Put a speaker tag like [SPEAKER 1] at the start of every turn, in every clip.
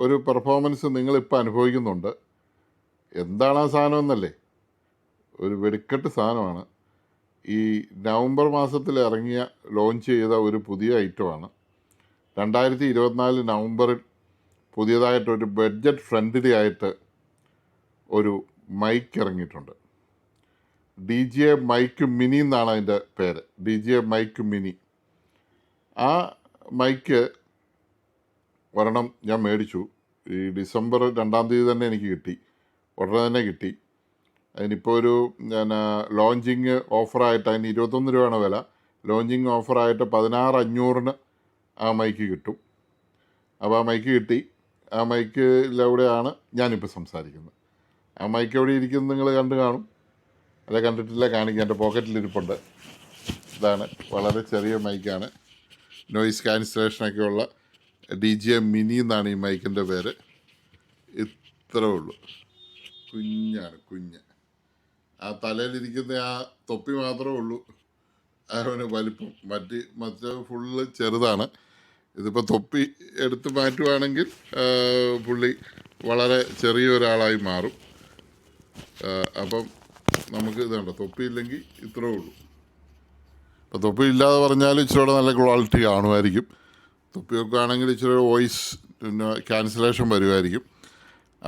[SPEAKER 1] ഒരു പെർഫോമൻസ് നിങ്ങളിപ്പോൾ അനുഭവിക്കുന്നുണ്ട്. എന്താണ് ആ സാധനം എന്നല്ലേ? ഒരു വെടിക്കെട്ട് സാധനമാണ്. ഈ നവംബർ മാസത്തിൽ ഇറങ്ങിയ ലോഞ്ച് ചെയ്ത ഒരു പുതിയ ഐറ്റമാണ് രണ്ടായിരത്തി ഇരുപത്തിനാല് നവംബറിൽ പുതിയതായിട്ടൊരു ബഡ്ജറ്റ് ഫ്രണ്ട്ലി ആയിട്ട് ഒരു മൈക്ക് ഇറങ്ങിയിട്ടുണ്ട്. D J A mic mini എന്നാണ് അതിന്റെ പേര്. D J A mic mini ആ മൈക്ക് ഒരെണ്ണം ഞാൻ മേടിച്ചു. ഈ ഡിസംബർ രണ്ടാം തീയതി തന്നെ എനിക്ക് കിട്ടി. ഉടനെ തന്നെ കിട്ടി. അതിനിപ്പോൾ ഒരു ഞാൻ ലോഞ്ചിങ് ഓഫറായിട്ട് അതിന് ഇരുപത്തൊന്ന് രൂപയാണ് വില. ലോഞ്ചിങ് ഓഫറായിട്ട് പതിനാറ് അഞ്ഞൂറിന് ആ മൈക്ക് കിട്ടും. അപ്പോൾ ആ മൈക്ക് കിട്ടി. ആ മൈക്കിലൂടെയാണ് ഞാനിപ്പോൾ സംസാരിക്കുന്നത്. ആ മൈക്ക് എവിടെ ഇരിക്കുന്നത് നിങ്ങൾ കണ്ടു കാണും. അല്ല കണ്ടിട്ടില്ല കാണിക്കാം. എന്റെ പോക്കറ്റിലിരിപ്പുണ്ട് ഇതാണ്. വളരെ ചെറിയ മൈക്കാണ്. നോയിസ് ക്യാൻസലേഷനൊക്കെ ഉള്ള ഡി ജെ മിനി എന്നാണ് ഈ മൈക്കിന്റെ പേര്. ഇത്രേ ഉള്ളൂ. കുഞ്ഞാണ് കുഞ്ഞ്. ആ തലയിലിരിക്കുന്ന ആ തൊപ്പി മാത്രമേ ഉള്ളൂ. അവന് വലിപ്പം. മറ്റ് മറ്റേ ഫുള്ള് ചെറുതാണ്. ഇതിപ്പോൾ തൊപ്പി എടുത്ത് മാറ്റുവാണെങ്കിൽ പുള്ളി വളരെ ചെറിയ ഒരാളായി മാറും. അപ്പം നമുക്ക് ഇതുണ്ട് തൊപ്പി ഇല്ലെങ്കിൽ ഇത്രേ ഉള്ളൂ. അപ്പോൾ തൊപ്പി ഇല്ലാതെ പറഞ്ഞാൽ ഇച്ചിരി നല്ല ക്വാളിറ്റി കാണുമായിരിക്കും. തൊപ്പിയൊക്കെ ആണെങ്കിൽ ഇച്ചിരി വോയിസ് പിന്നെ ക്യാൻസലേഷൻ വരുമായിരിക്കും.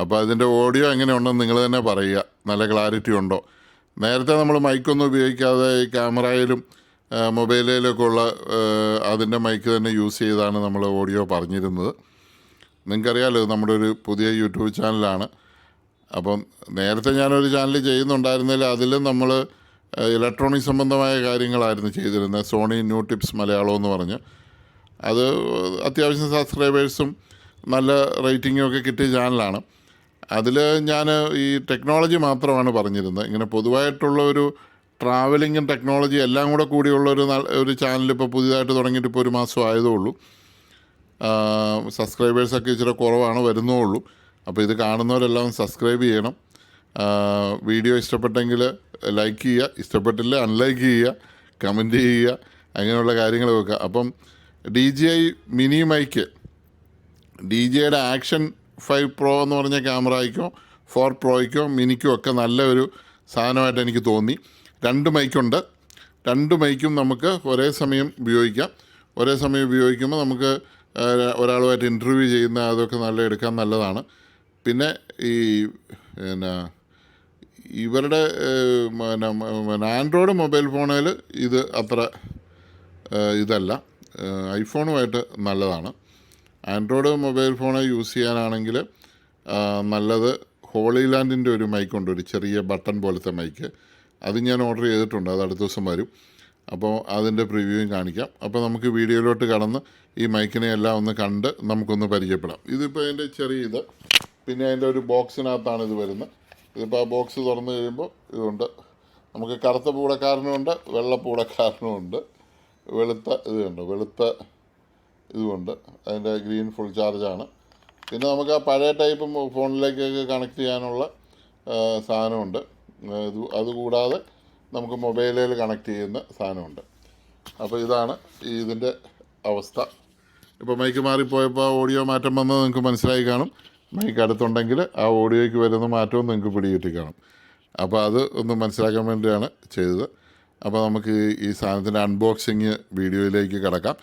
[SPEAKER 1] അപ്പോൾ അതിന്റെ ഓഡിയോ എങ്ങനെയുണ്ടെന്ന് നിങ്ങൾ തന്നെ പറയുക. നല്ല ക്ലാരിറ്റി ഉണ്ടോ? നേരത്തെ നമ്മൾ മൈക്കൊന്നും ഉപയോഗിക്കാതെ ഈ ക്യാമറയിലും മൊബൈലിലൊക്കെ ഉള്ള അതിന്റെ മൈക്ക് തന്നെ യൂസ് ചെയ്താണ് നമ്മൾ ഓഡിയോ പറഞ്ഞിരുന്നത്. നിങ്ങൾക്കറിയാലോ ഇത് നമ്മുടെ ഒരു പുതിയ യൂട്യൂബ് ചാനലാണ്. അപ്പം നേരത്തെ ഞാനൊരു ചാനൽ ചെയ്യുന്നുണ്ടായിരുന്നതിൽ അതിലും നമ്മൾ ഇലക്ട്രോണിക് സംബന്ധമായ കാര്യങ്ങളായിരുന്നു ചെയ്തിരുന്നത്. സോണി ന്യൂ ടിപ്സ് മലയാളം എന്ന് പറഞ്ഞ്. അത് അത്യാവശ്യം സബ്സ്ക്രൈബേഴ്സും നല്ല റേറ്റിംഗും ഒക്കെ കിട്ടിയ ചാനലാണ് അതിൽ ഞാൻ ഈ ടെക്നോളജി മാത്രമാണ് പറഞ്ഞിരുന്നത്. ഇങ്ങനെ പൊതുവായിട്ടുള്ള ഒരു ട്രാവലിങ്ങും ടെക്നോളജി എല്ലാം കൂടെ കൂടിയുള്ള ഒരു ഒരു ചാനൽ ഇപ്പോൾ പുതിയതായിട്ട് തുടങ്ങിയിട്ട് ഇപ്പോൾ ഒരു മാസം ആയതേ ഉള്ളൂ സബ്സ്ക്രൈബേഴ്സൊക്കെ ഇച്ചിരി കുറവാണ് വരുന്നുള്ളൂ അപ്പോൾ ഇത് കാണുന്നവരെല്ലാം സബ്സ്ക്രൈബ് ചെയ്യണം. വീഡിയോ ഇഷ്ടപ്പെട്ടെങ്കിൽ ലൈക്ക് ചെയ്യുക. ഇഷ്ടപ്പെട്ടില്ല അൺലൈക്ക് ചെയ്യുക. കമന്റ് ചെയ്യുക. അങ്ങനെയുള്ള കാര്യങ്ങൾ വെക്കുക. അപ്പം D J I mini mic. D J ഐയുടെ ആക്ഷൻ ഫൈവ് പ്രോ എന്ന് പറഞ്ഞ ക്യാമറയ്ക്കോ ഫോർ പ്രോയ്ക്കോ മിനിക്കോ ഒക്കെ നല്ല ഒരു സാധനമായിട്ട് എനിക്ക് തോന്നി. രണ്ട് മൈക്കുണ്ട്. രണ്ട് മൈക്കും നമുക്ക് ഒരേ സമയം ഉപയോഗിക്കാം. ഒരേ സമയം ഉപയോഗിക്കുമ്പോൾ നമുക്ക് ഒരാളുമായിട്ട് ഇന്റർവ്യൂ ചെയ്യുന്ന അതൊക്കെ നല്ല എടുക്കാൻ നല്ലതാണ്. പിന്നെ ഈ പിന്നെ ഇവരുടെ പിന്നെ ആൻഡ്രോയിഡ് മൊബൈൽ ഫോണിൽ ഇത് അത്ര ഇതല്ല. ഐഫോണുമായിട്ട് നല്ലതാണ്. ആൻഡ്രോയിഡ് മൊബൈൽ ഫോൺ യൂസ് ചെയ്യാനാണെങ്കിൽ നല്ലത് ഹോളിലാൻഡിന്റെ ഒരു മൈക്ക് ഉണ്ട് ഒരു ചെറിയ ബട്ടൺ പോലത്തെ മൈക്ക്. അത് ഞാൻ ഓർഡർ ചെയ്തിട്ടുണ്ട് അത് അടുത്ത ദിവസം വരും. അപ്പോൾ അതിന്റെ പ്രിവ്യൂയും കാണിക്കാം. അപ്പോൾ നമുക്ക് വീഡിയോയിലോട്ട് കടന്ന് ഈ മൈക്കിനെ എല്ലാം ഒന്ന് കണ്ട് നമുക്കൊന്ന് പരിചയപ്പെടാം. ഇതിപ്പോൾ അതിന്റെ ചെറിയ ഇത് പിന്നെ അതിന്റെ ഒരു ബോക്സിനകത്താണ് ഇത് വരുന്നത്. ഇതിപ്പോൾ ആ ബോക്സ് തുറന്നു കഴിയുമ്പോൾ ഇതുണ്ട്. നമുക്ക് കറുത്ത പൂടക്കാരനുമുണ്ട് വെള്ള പൂടക്കാരനുമുണ്ട് വെളുത്ത ഇത് കണ്ടോ വെളുത്ത ഇതുമുണ്ട് അതിന്റെ ഗ്രീൻ ഫുൾ ചാർജാണ്. പിന്നെ നമുക്ക് ആ പഴയ ടൈപ്പ് ഫോണിലേക്കൊക്കെ കണക്ട് ചെയ്യാനുള്ള സാധനമുണ്ട്. ഇത് അതുകൂടാതെ നമുക്ക് മൊബൈലിൽ കണക്ട് ചെയ്യുന്ന സാധനമുണ്ട്. അപ്പോൾ ഇതാണ് ഇതിന്റെ അവസ്ഥ. ഇപ്പോൾ മൈക്ക് മാറിപ്പോയപ്പോൾ ഓഡിയോ മാറ്റം വന്നത് നിങ്ങൾക്ക് മനസ്സിലായി കാണും. മൈക്ക് അടുത്തുണ്ടെങ്കിൽ ആ ഓഡിയോയ്ക്ക് വരുന്ന മാറ്റവും നിങ്ങൾക്ക് പിടികിട്ടി കാണും. അപ്പോൾ അത് ഒന്ന് മനസ്സിലാക്കാൻ വേണ്ടിയാണ് ചെയ്തത്. അപ്പോൾ നമുക്ക് ഈ- സാധനത്തിന്റെ അൺബോക്സിങ് വീഡിയോയിലേക്ക് കിടക്കാം.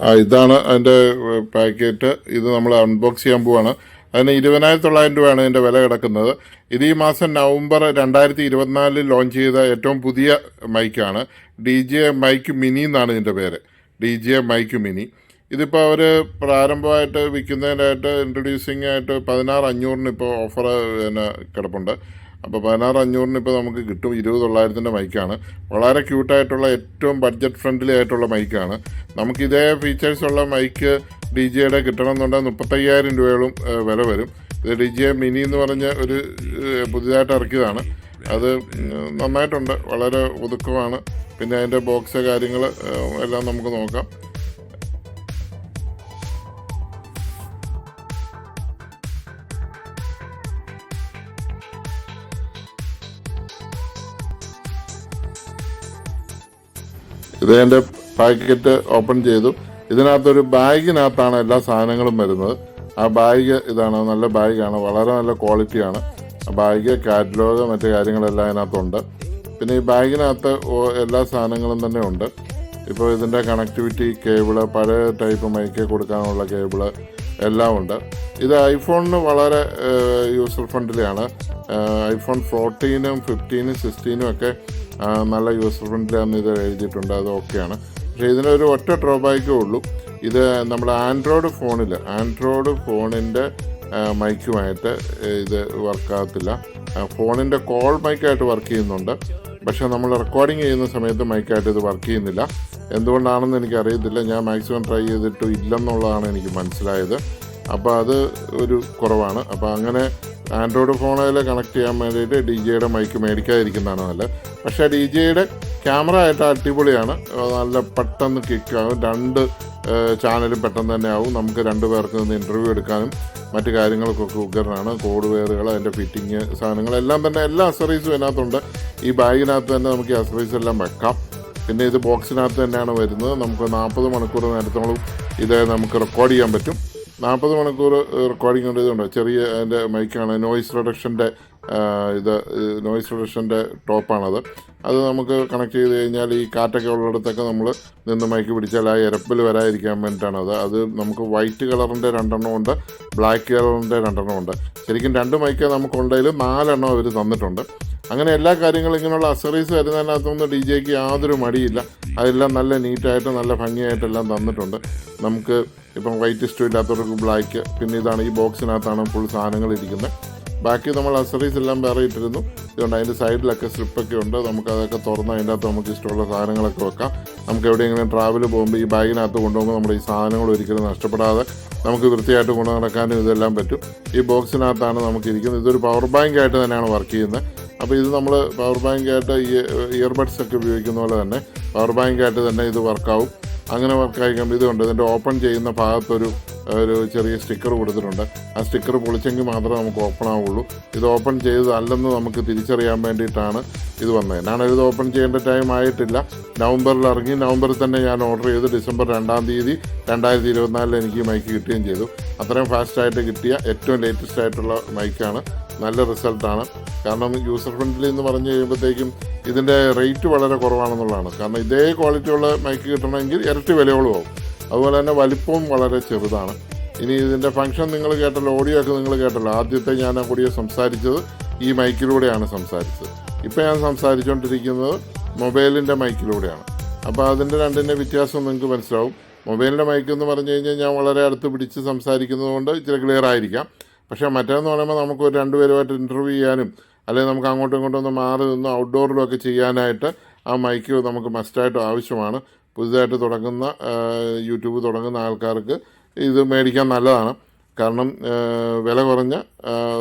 [SPEAKER 1] ആ ഇതാണ് അതിന്റെ പാക്കറ്റ് ഇത് നമ്മൾ അൺബോക്സ് ചെയ്യാൻ പോവാണ്. അതിന് ഇരുപതിനായിരത്തി തൊള്ളായിരം രൂപയാണ് ഇതിന്റെ വില കിടക്കുന്നത്. ഇത് ഈ മാസം നവംബർ രണ്ടായിരത്തി ഇരുപത്തിനാലിൽ ലോഞ്ച് ചെയ്ത ഏറ്റവും പുതിയ മൈക്കാണ്. ഡി ജെ മൈക്ക് മിനി എന്നാണ് ഇതിന്റെ പേര്. ഡി ജെ മൈക്ക് മിനി ഇതിപ്പോൾ അവർ പ്രാരംഭമായിട്ട് വിൽക്കുന്നതിനായിട്ട് ഇൻട്രൊഡ്യൂസിങ് ആയിട്ട് പതിനാറ് അഞ്ഞൂറിന് ഇപ്പോൾ ഓഫർ പിന്നെ കിടപ്പുണ്ട്. അപ്പോൾ പതിനാറ് അഞ്ഞൂറിന് ഇപ്പോൾ നമുക്ക് കിട്ടും ഇരുപത് തൊള്ളായിരത്തിന്റെ മൈക്കാണ്. വളരെ ക്യൂട്ടായിട്ടുള്ള ഏറ്റവും ബഡ്ജറ്റ് ഫ്രണ്ട്ലി ആയിട്ടുള്ള മൈക്കാണ്. നമുക്ക് ഇതേ ഫീച്ചേഴ്സ് ഉള്ള മൈക്ക് ഡി ജെയുടെ കിട്ടണമെന്നുണ്ടെങ്കിൽ മുപ്പത്തയ്യായിരം രൂപയോളം വില വരും. ഇത് ഡി ജെ മിനി എന്ന് പറഞ്ഞ ഒരു പുതിയതായിട്ട് ഇറക്കിയതാണ്. അത് നന്നായിട്ടുണ്ട്. വളരെ ഒതുക്കമാണ്. പിന്നെ അതിന്റെ ബോക്സ് കാര്യങ്ങൾ എല്ലാം നമുക്ക് നോക്കാം. ഇത് എന്റെ പാക്കറ്റ് ഓപ്പൺ ചെയ്തു. ഇതിനകത്തൊരു ബാഗിനകത്താണ് എല്ലാ സാധനങ്ങളും വരുന്നത്. ആ ബാഗ് ഇതാണ് നല്ല ബാഗാണ് വളരെ നല്ല ക്വാളിറ്റിയാണ്. ബാഗ് കാറ്റലോഗ് മറ്റു കാര്യങ്ങളെല്ലാം അതിനകത്തുണ്ട്. പിന്നെ ഈ ബാഗിനകത്ത് എല്ലാ സാധനങ്ങളും തന്നെ ഉണ്ട്. ഇപ്പോൾ ഇതിന്റെ കണക്ടിവിറ്റി കേബിൾ പഴയ ടൈപ്പ് മൈക്ക് കൊടുക്കാനുള്ള കേബിൾ എല്ലാം ഉണ്ട്. ഇത് ഐഫോണിന് വളരെ യൂസർ ഫ്രണ്ട്ലിയാണ് ഐഫോൺ ഫോർട്ടീനും ഫിഫ്റ്റീനും സിക്സ്റ്റീനും ഒക്കെ നല്ല യൂസർ ഫ്രണ്ട്ലി ആണെന്ന് ഇത് എഴുതിയിട്ടുണ്ട്. അത് ഓക്കെയാണ്. പക്ഷേ ഇതിനൊരു ഒറ്റ ഡ്രോബാക്കേ ഉള്ളൂ. ഇത് നമ്മുടെ ആൻഡ്രോയിഡ് ഫോണിൽ ആൻഡ്രോയിഡ് ഫോണിന്റെ മൈക്കുമായിട്ട് ഇത് വർക്കാകത്തില്ല ഫോണിന്റെ കോൾ മൈക്കായിട്ട് വർക്ക് ചെയ്യുന്നുണ്ട്. പക്ഷേ നമ്മൾ റെക്കോർഡിങ് ചെയ്യുന്ന സമയത്ത് മൈക്കായിട്ട് ഇത് വർക്ക് ചെയ്യുന്നില്ല. എന്തുകൊണ്ടാണെന്ന് എനിക്ക് അറിയത്തില്ല ഞാൻ മാക്സിമം ട്രൈ ചെയ്തിട്ട് ഇല്ലെന്നുള്ളതാണ് എനിക്ക് മനസ്സിലായത്. അപ്പോൾ അത് ഒരു കുറവാണ്. അപ്പോൾ അങ്ങനെ ആൻഡ്രോയിഡ് ഫോണിൽ കണക്ട് ചെയ്യാൻ വേണ്ടിയിട്ട് ഡി ജെയുടെ മൈക്ക് മേടിക്കാതിരിക്കുന്നതാണ് നല്ലത്. പക്ഷേ ഡി ജെയുടെ ക്യാമറ ആയിട്ട് അടിപൊളിയാണ്. നല്ല പെട്ടെന്ന് കിക്കാകും രണ്ട് ചാനലും പെട്ടെന്ന് തന്നെ ആവും. നമുക്ക് രണ്ട് പേർക്ക് നിന്ന് ഇന്റർവ്യൂ എടുക്കാനും മറ്റു കാര്യങ്ങൾക്കൊക്കെ ഉഗ്രനാണ്. കോഡ് വെയറുകൾ അതിന്റെ ഫിറ്റിങ് സാധനങ്ങളെല്ലാം തന്നെ എല്ലാ അസറീസും ഇതിനകത്തുണ്ട് ഈ ബാഗിനകത്ത് തന്നെ നമുക്ക് ഈ അസറീസ് എല്ലാം വെക്കാം. പിന്നെ ഇത് ബോക്സിനകത്ത് തന്നെയാണ് വരുന്നത്. നമുക്ക് നാൽപ്പത് മണിക്കൂർ നേരത്തോളം ഇത് നമുക്ക് റെക്കോർഡ് ചെയ്യാൻ പറ്റും. നാൽപ്പത് മണിക്കൂർ റെക്കോർഡിംഗ് ഉണ്ട് ഇതുണ്ട്. ചെറിയ അതിന്റെ മൈക്കാണ് നോയിസ് റിഡക്ഷന്റെ ഇത് നോയിസ് റിഡക്ഷന്റെ ടോപ്പാണത് അത് നമുക്ക് കണക്ട് ചെയ്ത് കഴിഞ്ഞാൽ ഈ കാറ്റൊക്കെ ഉള്ളിടത്തൊക്കെ നമ്മൾ നിന്ന് മൈക്ക് പിടിച്ചാൽ ആ ഇരപ്പിൽ വരാതിരിക്കാൻ വേണ്ടിയിട്ടാണ് അത്. നമുക്ക് വൈറ്റ് കളറിന്റെ രണ്ടെണ്ണം ഉണ്ട് ബ്ലാക്ക് കളറിന്റെ രണ്ടെണ്ണം ഉണ്ട്. ശരിക്കും രണ്ട് മൈക്ക് നമുക്കുണ്ടെങ്കിൽ നാലെണ്ണം അവർ തന്നിട്ടുണ്ട്. അങ്ങനെ എല്ലാ കാര്യങ്ങളും ഇങ്ങനെയുള്ള അസറീസ് വരുന്നതിനകത്തൊന്നും ഡി ജെക്ക് യാതൊരു മടിയില്ല. അതെല്ലാം നല്ല നീറ്റായിട്ട് നല്ല ഭംഗിയായിട്ടെല്ലാം തന്നിട്ടുണ്ട്. നമുക്ക് ഇപ്പം വൈറ്റ് ഇഷ്ടം ഇല്ലാത്തവർക്ക് ബ്ലാക്ക് പിന്നെ ഇതാണ് ഈ ബോക്സിനകത്താണ് ഫുൾ സാധനങ്ങൾ ഇരിക്കുന്നത്. ബാക്കി നമ്മൾ അസറീസ് എല്ലാം വേറെ ഇട്ടിരുന്നു. ഇതുകൊണ്ട് അതിന്റെ സൈഡിലൊക്കെ സ്ട്രിപ്പൊക്കെ ഉണ്ട്. നമുക്ക് അതൊക്കെ തുറന്ന് അതിന്റെ അകത്ത് നമുക്ക് ഇഷ്ടമുള്ള സാധനങ്ങളൊക്കെ വെക്കാം. നമുക്ക് എവിടെയെങ്കിലും ട്രാവൽ പോകുമ്പോൾ ഈ ബാഗിനകത്ത് കൊണ്ടുപോകുമ്പോൾ നമ്മുടെ ഈ സാധനങ്ങൾ ഒരിക്കലും നഷ്ടപ്പെടാതെ നമുക്ക് വൃത്തിയായിട്ട് കൊണ്ടു നടക്കാനും ഇതെല്ലാം പറ്റും. ഈ ബോക്സിനകത്താണ് നമുക്ക് ഇരിക്കുന്നത്. ഇതൊരു പവർ ബാങ്ക് ആയിട്ട് തന്നെയാണ് വർക്ക് ചെയ്യുന്നത്. അപ്പോൾ ഇത് നമ്മൾ പവർ ബാങ്കായിട്ട് ഇയർബഡ്സ് ഒക്കെ ഉപയോഗിക്കുന്ന പോലെ തന്നെ പവർ ബാങ്കായിട്ട് തന്നെ ഇത് വർക്കാവും അങ്ങനെ വർക്കായി കഴിയുമ്പോൾ ഇതുണ്ട്. ഇതിന്റെ ഓപ്പൺ ചെയ്യുന്ന ഭാഗത്തൊരു ഒരു ചെറിയ സ്റ്റിക്കർ കൊടുത്തിട്ടുണ്ട്. ആ സ്റ്റിക്കർ പൊളിച്ചെങ്കിൽ മാത്രമേ നമുക്ക് ഓപ്പൺ ആവുള്ളൂ. ഇത് ഓപ്പൺ ചെയ്തതല്ലെന്ന് നമുക്ക് തിരിച്ചറിയാൻ വേണ്ടിയിട്ടാണ് ഇത് വന്നത്. ഞാൻ ഇത് ഓപ്പൺ ചെയ്യേണ്ട ടൈം ആയിട്ടില്ല. നവംബറിൽ ഇറങ്ങി നവംബറിൽ തന്നെ ഞാൻ ഓർഡർ ചെയ്ത് ഡിസംബർ രണ്ടാം തീയതി രണ്ടായിരത്തി ഇരുപത്തിനാലിൽ എനിക്ക് മൈക്ക് കിട്ടുകയും ചെയ്തു. അത്രയും ഫാസ്റ്റായിട്ട് കിട്ടിയ ഏറ്റവും ലേറ്റസ്റ്റ് ആയിട്ടുള്ള മൈക്കാണ് നല്ല റിസൾട്ടാണ്. കാരണം യൂസർ ഫ്രണ്ട്ലി എന്ന് പറഞ്ഞു കഴിയുമ്പോഴത്തേക്കും ഇതിന്റെ റേറ്റ് വളരെ കുറവാണെന്നുള്ളതാണ്. കാരണം ഇതേ ക്വാളിറ്റിയുള്ള മൈക്ക് കിട്ടണമെങ്കിൽ ഇരട്ടി വിലയോളം ആവും. അതുപോലെ തന്നെ വലിപ്പവും വളരെ ചെറുതാണ്. ഇനി ഇതിന്റെ ഫംഗ്ഷൻ നിങ്ങൾ കേട്ടല്ലോ ഓഡിയോ ഒക്കെ നിങ്ങൾ കേട്ടല്ലോ. ആദ്യത്തെ ഞാൻ കൂടിയ സംസാരിച്ചത് ഈ മൈക്കിലൂടെയാണ് സംസാരിച്ചത്. ഇപ്പോൾ ഞാൻ സംസാരിച്ചുകൊണ്ടിരിക്കുന്നത് മൊബൈലിന്റെ മൈക്കിലൂടെയാണ് അപ്പോൾ അതിന്റെ രണ്ടിന്റെ വ്യത്യാസം നിങ്ങൾക്ക് മനസ്സിലാവും. മൊബൈലിന്റെ മൈക്ക് എന്ന് പറഞ്ഞു കഴിഞ്ഞാൽ ഞാൻ വളരെ അടുത്ത് പിടിച്ച് സംസാരിക്കുന്നതുകൊണ്ട് ഇച്ചിരി ക്ലിയർ ആയിരിക്കാം. പക്ഷേ മറ്റേന്ന് പറയുമ്പോൾ നമുക്ക് രണ്ടുപേരുമായിട്ട് ഇന്റർവ്യൂ ചെയ്യാനും അല്ലെങ്കിൽ നമുക്ക് അങ്ങോട്ടും ഇങ്ങോട്ടും ഒന്ന് മാറി നിന്ന് ഔട്ട്ഡോറിലും ഒക്കെ ചെയ്യാനായിട്ട് ആ മൈക്ക് നമുക്ക് മസ്റ്റായിട്ട് ആവശ്യമാണ്. പുതുതായിട്ട് തുടങ്ങുന്ന യൂട്യൂബ് തുടങ്ങുന്ന ആൾക്കാർക്ക് ഇത് മേടിക്കാൻ നല്ലതാണ്. കാരണം വില കുറഞ്ഞ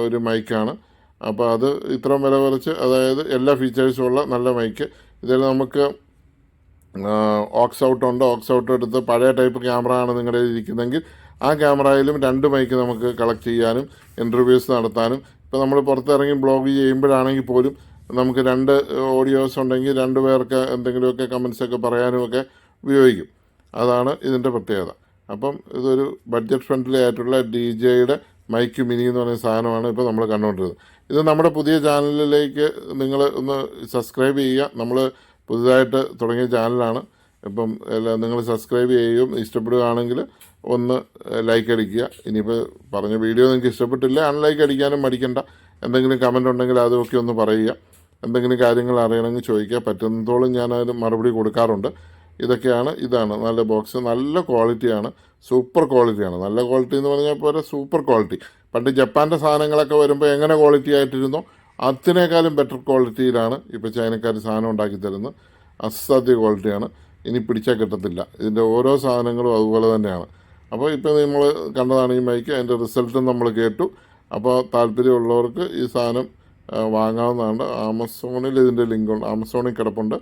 [SPEAKER 1] ഒരു മൈക്കാണ് അപ്പോൾ അത് ഇത്രയും വില കുറച്ച് അതായത് എല്ലാ ഫീച്ചേഴ്സും ഉള്ള നല്ല മൈക്ക് ഇതിൽ നമുക്ക് ഓക്സ് ഔട്ട് ഉണ്ട്? ഓക്സ് ഔട്ട് എടുത്ത് പഴയ ടൈപ്പ് ക്യാമറ ആണ് നിങ്ങളുടെ ഇരിക്കുന്നതെങ്കിൽ ആ ക്യാമറയിലും രണ്ട് മൈക്ക് നമുക്ക് കളക്ട് ചെയ്യാനും ഇന്റർവ്യൂസ് നടത്താനും. ഇപ്പോൾ നമ്മൾ പുറത്തിറങ്ങി ബ്ലോഗ് ചെയ്യുമ്പോഴാണെങ്കിൽ പോലും നമുക്ക് രണ്ട് ഓഡിയോസ് ഉണ്ടെങ്കിൽ രണ്ട് പേർക്ക് എന്തെങ്കിലുമൊക്കെ കമൻസ് ഒക്കെ പറയാനും ഒക്കെ ഉപയോഗിക്കും. അതാണ് ഇതിന്റെ പ്രത്യേകത. അപ്പം ഇതൊരു ബഡ്ജറ്റ് ഫ്രണ്ട്ലി ആയിട്ടുള്ള ഡി ജെയുടെ മൈക്ക് മിനി എന്ന് പറയുന്ന സാധനമാണ് ഇപ്പോൾ നമ്മൾ കണ്ടുകൊണ്ടിരുന്നത് ഇത് നമ്മുടെ പുതിയ ചാനലിലേക്ക് നിങ്ങൾ ഒന്ന് സബ്സ്ക്രൈബ് ചെയ്യുക. നമ്മൾ പുതുതായിട്ട് തുടങ്ങിയ ചാനലാണ്. ഇപ്പം എല്ലാം നിങ്ങൾ സബ്സ്ക്രൈബ് ചെയ്യുകയും ഇഷ്ടപ്പെടുകയാണെങ്കിൽ ഒന്ന് ലൈക്ക് അടിക്കുക. ഇനിയിപ്പോൾ പറഞ്ഞ വീഡിയോ നിങ്ങൾക്ക് ഇഷ്ടപ്പെട്ടില്ല അൺലൈക്ക് അടിക്കാനും മടിക്കണ്ട. എന്തെങ്കിലും കമന്റ് ഉണ്ടെങ്കിൽ അതൊക്കെ ഒന്ന് പറയുക. എന്തെങ്കിലും കാര്യങ്ങൾ അറിയണമെങ്കിൽ ചോദിക്കുക. പറ്റുന്നതോളം ഞാൻ അതിന് മറുപടി കൊടുക്കാറുണ്ട്. ഇതൊക്കെയാണ് ഇതാണ്. നല്ല ബോക്സ് നല്ല ക്വാളിറ്റിയാണ് സൂപ്പർ ക്വാളിറ്റിയാണ് നല്ല ക്വാളിറ്റി എന്ന് പറഞ്ഞാൽ പോലെ സൂപ്പർ ക്വാളിറ്റി പണ്ട് ജപ്പാന്റെ സാധനങ്ങളൊക്കെ വരുമ്പോൾ എങ്ങനെ ക്വാളിറ്റി ആയിട്ടിരുന്നോ അതിനേക്കാളും ബെറ്റർ ക്വാളിറ്റിയിലാണ് ഇപ്പോൾ ചൈനക്കാർ സാധനം ഉണ്ടാക്കി തരുന്നത്. അസാധ്യ ക്വാളിറ്റിയാണ് ഇനി പിടിച്ചാൽ കിട്ടത്തില്ല. ഇതിന്റെ ഓരോ സാധനങ്ങളും അതുപോലെ തന്നെയാണ്. അപ്പോൾ ഇപ്പോൾ നമ്മൾ കണ്ടതാണ് ഈ മൈക്ക് അതിന്റെ റിസൾട്ടും നമ്മൾ കേട്ടു. അപ്പോൾ താല്പര്യമുള്ളവർക്ക് ഈ സാധനം വാങ്ങാവുന്നതാണ്. ആമസോണിൽ ഇതിന്റെ ലിങ്കുണ്ട് ആമസോണിൽ കിടപ്പുണ്ട്.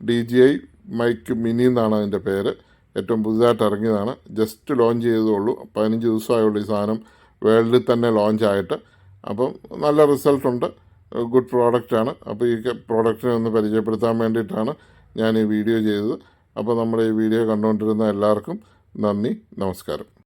[SPEAKER 1] D J I mic mini എന്നാണ് അതിന്റെ പേര്. ഏറ്റവും പുതുതായിട്ട് ഇറങ്ങിയതാണ്. ജസ്റ്റ് ലോഞ്ച് ചെയ്തതുള്ളൂ. പതിനഞ്ച് ദിവസമായുള്ളൂ ഈ സാധനം വേൾഡിൽ തന്നെ ലോഞ്ച് ആയിട്ട്. അപ്പം നല്ല റിസൾട്ടുണ്ട്. ഗുഡ് പ്രോഡക്റ്റാണ് അപ്പോൾ ഈ പ്രോഡക്റ്റിനെ ഒന്ന് പരിചയപ്പെടുത്താൻ വേണ്ടിയിട്ടാണ് ഞാൻ ഈ വീഡിയോ ചെയ്തത്. അപ്പോൾ നമ്മുടെ ഈ വീഡിയോ കണ്ടുകൊണ്ടിരുന്ന എല്ലാവർക്കും നന്ദി. നമസ്കാരം.